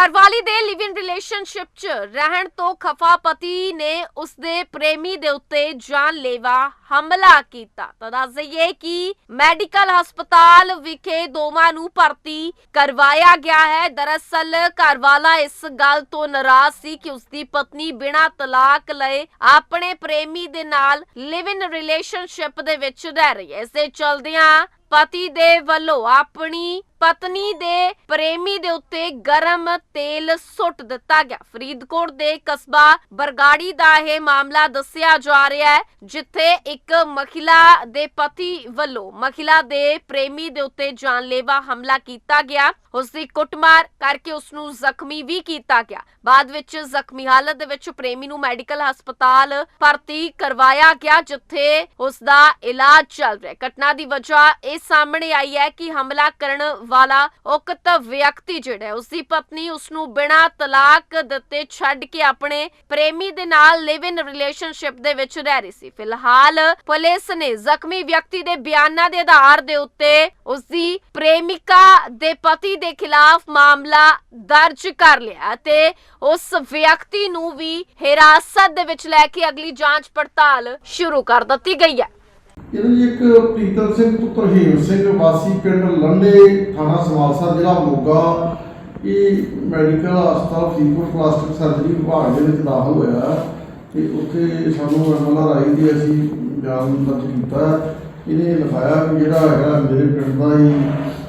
ਘਰਵਾਲੀ ਦੇ ਲਿਵ ਇਨ ਰਿਲੇਸ਼ਨਸ਼ਿਪ 'ਚ ਰਹਿਣ ਤੋਂ ਖਫਾ ਪਤੀ ਨੇ ਉਸਦੇ ਪ੍ਰੇਮੀ ਦੇ ਉੱਤੇ ਜਾਨਲੇਵਾ ਹਮਲਾ ਕੀਤਾ। ਤਾਂ ਦੱਸ ਦਈਏ ਕਿ ਮੈਡੀਕਲ ਹਸਪਤਾਲ ਵਿਖੇ ਦੋਵਾਂ ਨੂੰ ਭਰਤੀ ਕਰਵਾਇਆ ਗਿਆ ਹੈ। ਦਰਅਸਲ ਘਰਵਾਲਾ ਇਸ ਗੱਲ ਤੋਂ ਨਾਰਾਜ਼ ਸੀ ਕਿ ਉਸਦੀ ਪਤਨੀ ਬਿਨਾਂ ਤਲਾਕ ਲਏ ਆਪਣੇ ਪ੍ਰੇਮੀ ਦੇ ਨਾਲ ਲਿਵ ਇਨ ਰਿਲੇਸ਼ਨਸ਼ਿਪ ਦੇ ਵਿੱਚ ਰਹਿ ਰਹੀ ਹੈ। ਇਸੇ ਚਲਦਿਆਂ ਪਤੀ ਦੇ ਵੱਲੋਂ ਆਪਣੀ ਪਤਨੀ ਦੇ ਪ੍ਰੇਮੀ ਦੇ ਉੱਤੇ ਗਰਮ ਤੇਲ ਸੁੱਟ ਦਿੱਤਾ ਗਿਆ। ਫਰੀਦਕੋਟ ਦੇ ਕਸਬਾ ਬਰਗਾੜੀ ਦਾ ਇਹ ਮਾਮਲਾ ਦੱਸਿਆ ਜਾ ਰਿਹਾ ਹੈ, ਜਿੱਥੇ ਇੱਕ ਮਹਿਲਾ ਦੇ ਪਤੀ ਵੱਲੋਂ ਮਹਿਲਾ ਦੇ ਪ੍ਰੇਮੀ ਦੇ ਉੱਤੇ ਜਾਨਲੇਵਾ ਹਮਲਾ ਕੀਤਾ ਗਿਆ। ਉਸ ਦੀ ਕੁੱਟਮਾਰ ਕਰਕੇ ਉਸ ਨੂੰ ਜ਼ਖਮੀ ਵੀ ਕੀਤਾ ਗਿਆ। ਬਾਅਦ ਵਿੱਚ ਜ਼ਖਮੀ ਹਾਲਤ ਦੇ ਵਿੱਚ ਪ੍ਰੇਮੀ ਨੂੰ ਮੈਡੀਕਲ ਹਸਪਤਾਲ ਭਰਤੀ ਕਰਵਾਇਆ ਗਿਆ, ਜਿੱਥੇ ਉਸ ਦਾ ਇਲਾਜ ਚੱਲ ਰਿਹਾ ਘਟਨਾ ਦੀ ਵਜ੍ਹਾ ਇਸ ਸਾਹਮਣੇ ਆਈ ਹੈ ਕਿ ਹਮਲਾ ਕਰਨ ਵਾਲਾ ਉਕਤ ਵਿਅਕਤੀ ਜਿਹੜਾ ਉਸ ਦੀ ਪਤਨੀ ਉਸ ਨੂੰ ਬਿਨਾਂ ਤਲਾਕ ਦਿੱਤੇ ਛੱਡ ਕੇ ਆਪਣੇ ਪ੍ਰੇਮੀ ਦੇ ਨਾਲ ਲਿਵ ਇਨ ਰਿਲੇਸ਼ਨਸ਼ਿਪ ਦੇ ਵਿੱਚ ਰਹਿ ਰਹੀ ਸੀ। ਫਿਲਹਾਲ ਪੁਲਿਸ ਨੇ ਜ਼ਖਮੀ ਵਿਅਕਤੀ ਦੇ ਬਿਆਨਾਂ ਦੇ ਆਧਾਰ ਦੇ ਉੱਤੇ ਉਸ ਦੀ ਪ੍ਰੇਮਿਕਾ ਦੇ ਪਤੀ ਦੇ ਖਿਲਾਫ ਮਾਮਲਾ ਦਰਜ ਕਰ ਲਿਆ ਤੇ ਉਸ ਵਿਅਕਤੀ ਨੂੰ ਵੀ ਹਿਰਾਸਤ ਦੇ ਵਿੱਚ ਲੈ ਕੇ ਅਗਲੀ ਜਾਂਚ ਪੜਤਾਲ ਸ਼ੁਰੂ ਕਰ ਦਿੱਤੀ ਗਈ ਹੈ। ਇਹਨੂੰ ਜੀ ਇੱਕ ਪ੍ਰੀਤਮ ਸਿੰਘ, ਪੁੱਤਰ ਹੇਮ ਸਿੰਘ, ਵਾਸੀ ਪਿੰਡ ਲੰਡੇ ਥਾਣਾ ਸਮਾਲਸਾ ਜ਼ਿਲ੍ਹਾ ਮੋਗਾ। ਇਹ ਮੈਡੀਕਲ ਹਸਪਤਾਲ ਫਰੀਦਕੋਟ ਪਲਾਸਟਿਕ ਸਰਜਰੀ ਵਿਭਾਗ ਦੇ ਵਿੱਚ ਦਾਖਲ ਹੋਇਆ ਤੇ ਉੱਥੇ ਸਾਨੂੰ ਐਮਐਲਆਰ ਆਈ ਦੀ ਅਸੀਂ ਬਿਆਨ ਦਰਜ ਕੀਤਾ ਇਹਨੇ ਲਿਖਾਇਆ ਕਿ ਜਿਹੜਾ ਹੈਗਾ ਮੇਰੇ ਪਿੰਡ ਦਾ ਹੀ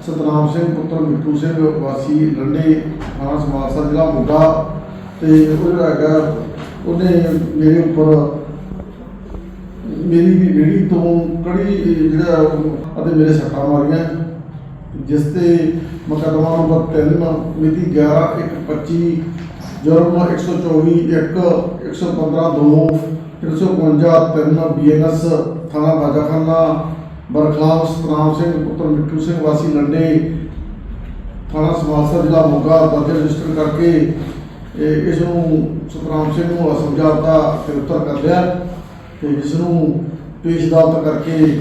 ਸਤਨਾਮ ਸਿੰਘ, ਪੁੱਤਰ ਮਿੱਠੂ ਸਿੰਘ, ਵਾਸੀ ਲੰਡੇ ਥਾਣਾ ਸਮਾਲਸਾ ਜ਼ਿਲ੍ਹਾ ਮੋਗਾ। ਤੇ ਉਹ ਜਿਹੜਾ ਹੈਗਾ, ਉਹਨੇ ਮੇਰੇ ਉੱਪਰ ਮੇਰੀ ਵੀ ਰੇੜੀ ਤੋਂ ਕੜੀ ਜਿਹੜਾ ਅਤੇ ਮੇਰੇ ਸੱਟਾਂ ਮਾਰੀਆਂ। ਜਿਸ ਤੇ ਮੁਕੱਦਮਾ ਨੰਬਰ 3 ਮਿਤੀ 11 1 25 ਜੁਰਮ 124 1 115 2 352 3 ਬੀਐਨਐਸ, ਥਾਣਾ ਬਾਜਾਖਾਨਾ, ਬਰਖਲਾਮ, ਸਤਨਾਮ ਸਿੰਘ, ਪੁੱਤਰ ਮਿੱਠੂ ਸਿੰਘ, ਵਾਸੀ ਲੰਡੇ, ਥਾਣਾ ਸਮਾਲਸਾ ਜ਼ਿਲ੍ਹਾ ਮੋਗਾ, ਦਰਜ ਰਜਿਸਟਰ ਕਰਕੇ ਇਸ ਨੂੰ ਸਤਨਾਮ ਸਿੰਘ ਨੂੰ ਸਮਝਾਤਾ ਤੇ ਉੱਤਰ ਕਰ ਲਿਆ। ਤੇ ਜਿਸ ਨੂੰ ਪੇਸ਼ ਅਦਾਲਤ ਕਰਕੇ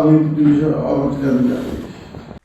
ਅਗਲੀ ਪੁਲਿਸ ਅਵਤ ਜਾਂਦੀ ਹੈ।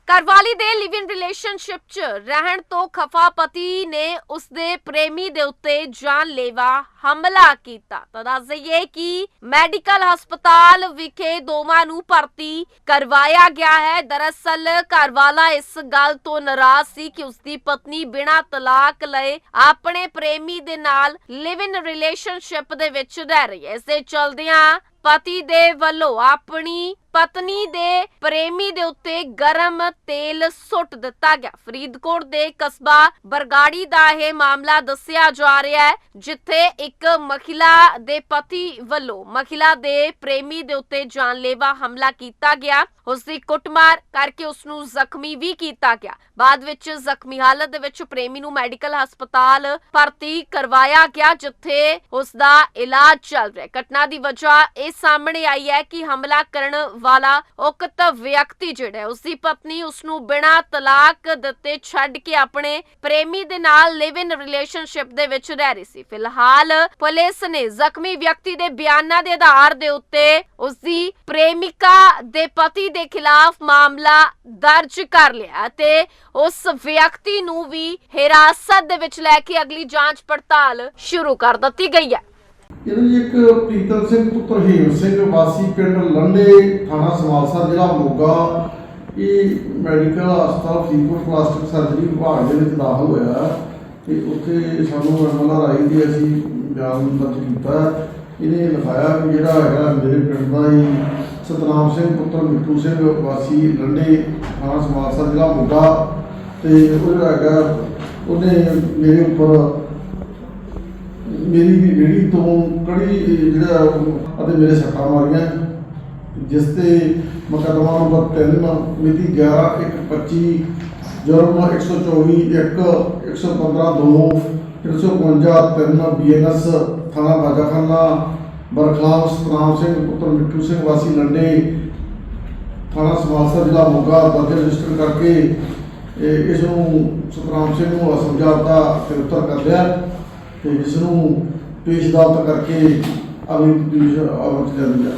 ਘਰਵਾਲੀ ਦੇ ਲਿਵ ਇਨ ਰਿਲੇਸ਼ਨਸ਼ਿਪ 'ਚ ਰਹਿਣ ਤੋਂ ਖਫਾ ਪਤੀ ਨੇ ਉਸਦੇ ਪ੍ਰੇਮੀ ਦੇ ਉੱਤੇ ਜਾਨਲੇਵਾ ਹਮਲਾ ਕੀਤਾ। ਤਾਂ ਦੱਸ ਦਈਏ ਕਿ ਮੈਡੀਕਲ ਹਸਪਤਾਲ ਵਿਖੇ ਦੋਵਾਂ ਨੂੰ ਭਰਤੀ ਕਰਵਾਇਆ ਗਿਆ ਹੈ। ਦਰਅਸਲ ਘਰਵਾਲਾ ਇਸ ਗੱਲ ਤੋਂ ਨਾਰਾਜ਼ ਸੀ ਕਿ ਉਸਦੀ ਪਤਨੀ ਬਿਨਾਂ ਤਲਾਕ ਲਏ ਆਪਣੇ ਪ੍ਰੇਮੀ ਦੇ ਨਾਲ ਲਿਵ ਇਨ ਰਿਲੇਸ਼ਨਸ਼ਿਪ ਦੇ ਵਿੱਚ ਰਹਿ ਰਹੀ ਹੈ। ਇਸ ਚਲਦਿਆਂ ਪਤੀ ਦੇ ਵੱਲੋਂ ਆਪਣੀ ਪਤਨੀ ਦੇ ਪ੍ਰੇਮੀ ਦੇ ਉੱਤੇ ਗਰਮ ਤੇਲ ਸੁੱਟ ਦਿੱਤਾ ਗਿਆ। ਫਰੀਦਕੋਟ ਦੇ ਕਸਬਾ ਬਰਗਾੜੀ ਦਾ ਇਹ ਮਾਮਲਾ ਦੱਸਿਆ ਜਾ ਰਿਹਾ ਹੈ, ਜਿੱਥੇ ਇੱਕ ਮਹਿਲਾ ਦੇ ਪਤੀ ਵੱਲੋਂ ਮਹਿਲਾ ਦੇ ਪ੍ਰੇਮੀ ਦੇ ਉੱਤੇ ਜਾਨਲੇਵਾ ਹਮਲਾ ਕੀਤਾ ਗਿਆ। ਉਸ ਦੀ ਕੁੱਟਮਾਰ ਕਰਕੇ ਉਸ ਨੂੰ ਜ਼ਖਮੀ ਵੀ ਕੀਤਾ ਗਿਆ। ਬਾਅਦ ਵਿੱਚ ਜ਼ਖਮੀ ਹਾਲਤ ਦੇ ਵਿੱਚ ਪ੍ਰੇਮੀ ਨੂੰ ਮੈਡੀਕਲ ਹਸਪਤਾਲ ਭਰਤੀ ਕਰਵਾਇਆ ਗਿਆ, ਜਿੱਥੇ ਉਸ ਦਾ ਇਲਾਜ ਚੱਲ ਰਿਹਾ ਘਟਨਾ ਦੀ ਵਜ੍ਹਾ ਇਹ ਸਾਹਮਣੇ ਆਈ ਹੈ ਕਿ ਹਮਲਾ ਕਰਨ ਵਾਲਾ ਉਕਤ ਵਿਅਕਤੀ ਜਿਹੜਾ ਉਸ ਦੀ ਪਤਨੀ ਉਸ ਨੂੰ ਬਿਨਾਂ ਤਲਾਕ ਦਿੱਤੇ ਛੱਡ ਕੇ ਆਪਣੇ ਪ੍ਰੇਮੀ ਦੇ ਨਾਲ ਲਿਵ ਇਨ ਰਿਲੇਸ਼ਨਸ਼ਿਪ ਦੇ ਵਿੱਚ ਰਹਿ ਰਹੀ ਸੀ। ਫਿਲਹਾਲ ਪੁਲਿਸ ਨੇ ਜ਼ਖਮੀ ਵਿਅਕਤੀ ਦੇ ਬਿਆਨਾਂ ਦੇ ਆਧਾਰ ਦੇ ਉੱਤੇ ਉਸ ਦੀ ਪ੍ਰੇਮਿਕਾ ਦੇ ਪਤੀ ਦੇ ਖਿਲਾਫ ਮਾਮਲਾ ਦਰਜ ਕਰ ਲਿਆ ਤੇ ਉਸ ਵਿਅਕਤੀ ਨੂੰ ਵੀ ਹਿਰਾਸਤ ਦੇ ਵਿੱਚ ਲੈ ਕੇ ਅਗਲੀ ਜਾਂਚ ਪੜਤਾਲ ਸ਼ੁਰੂ ਕਰ ਦਿੱਤੀ ਗਈ ਹੈ। ਇਹਨੂੰ ਜੀ ਇੱਕ ਪ੍ਰੀਤਮ ਸਿੰਘ ਪੁੱਤਰ ਹੇਮ ਸਿੰਘ, ਵਾਸੀ ਪਿੰਡ ਲੰਡੇ ਥਾਣਾ ਸਮਾਲਸਾ ਜ਼ਿਲ੍ਹਾ ਮੋਗਾ। ਇਹ ਮੈਡੀਕਲ ਹਸਪਤਾਲ ਫਰੀਦਕੋਟ ਪਲਾਸਟਿਕ ਸਰਜਰੀ ਵਿਭਾਗ ਦੇ ਵਿੱਚ ਦਾਖਲ ਹੋਇਆ ਤੇ ਉੱਥੇ ਸਾਨੂੰ ਐਮਐਲਆਰ ਆਈ ਦੀ ਅਸੀਂ ਬਿਆਨ ਦਰਜ ਕੀਤਾ ਇਹਨੇ ਲਿਖਾਇਆ ਕਿ ਜਿਹੜਾ ਹੈਗਾ ਮੇਰੇ ਪਿੰਡ ਦਾ ਹੀ ਸਤਨਾਮ ਸਿੰਘ ਪੁੱਤਰ ਮਿੱਠੂ ਸਿੰਘ, ਵਾਸੀ ਲੰਡੇ ਥਾਣਾ ਸਮਾਲਸਾ ਜ਼ਿਲ੍ਹਾ ਮੋਗਾ। ਤੇ ਉਹ ਜਿਹੜਾ ਹੈਗਾ, ਉਹਨੇ ਮੇਰੇ ਉੱਪਰ ਮੇਰੀ ਵੀ ਰੇੜੀ ਤੋਂ ਕੜੀ ਜਿਹੜਾ ਅਤੇ ਮੇਰੇ ਸੱਟਾਂ ਮਾਰੀਆਂ। ਜਿਸ ਤੇ ਮੁਕੱਦਮਾ ਨੰਬਰ 3 ਮਿਤੀ 11 1 25 ਜੁਰਮ 124 1 115 2 352 3 ਬੀਐਨਐਸ, ਥਾਣਾ ਬਾਜਾਖਾਨਾ, ਬਰਖਲਾਮ, ਸਤਨਾਮ ਸਿੰਘ, ਪੁੱਤਰ ਮਿੱਠੂ ਸਿੰਘ, ਵਾਸੀ ਲੰਡੇ, ਥਾਣਾ ਸਮਾਲਸਾ ਜ਼ਿਲ੍ਹਾ ਮੋਗਾ, ਦਰਜ ਰਜਿਸਟਰ ਕਰਕੇ ਇਸ ਨੂੰ ਸਤਨਾਮ ਸਿੰਘ ਨੂੰ ਸਮਝਾਤਾ ਤੇ ਉੱਤਰ ਕਰ ਲਿਆ। ਤੇ ਜਿਸ ਨੂੰ ਪੇਸ਼ ਅਦਾਲਤ ਕਰਕੇ ਅਗਲੀ ਪੁਲਿਸ ਅਵਤ ਜਾਂਦੀ ਹੈ।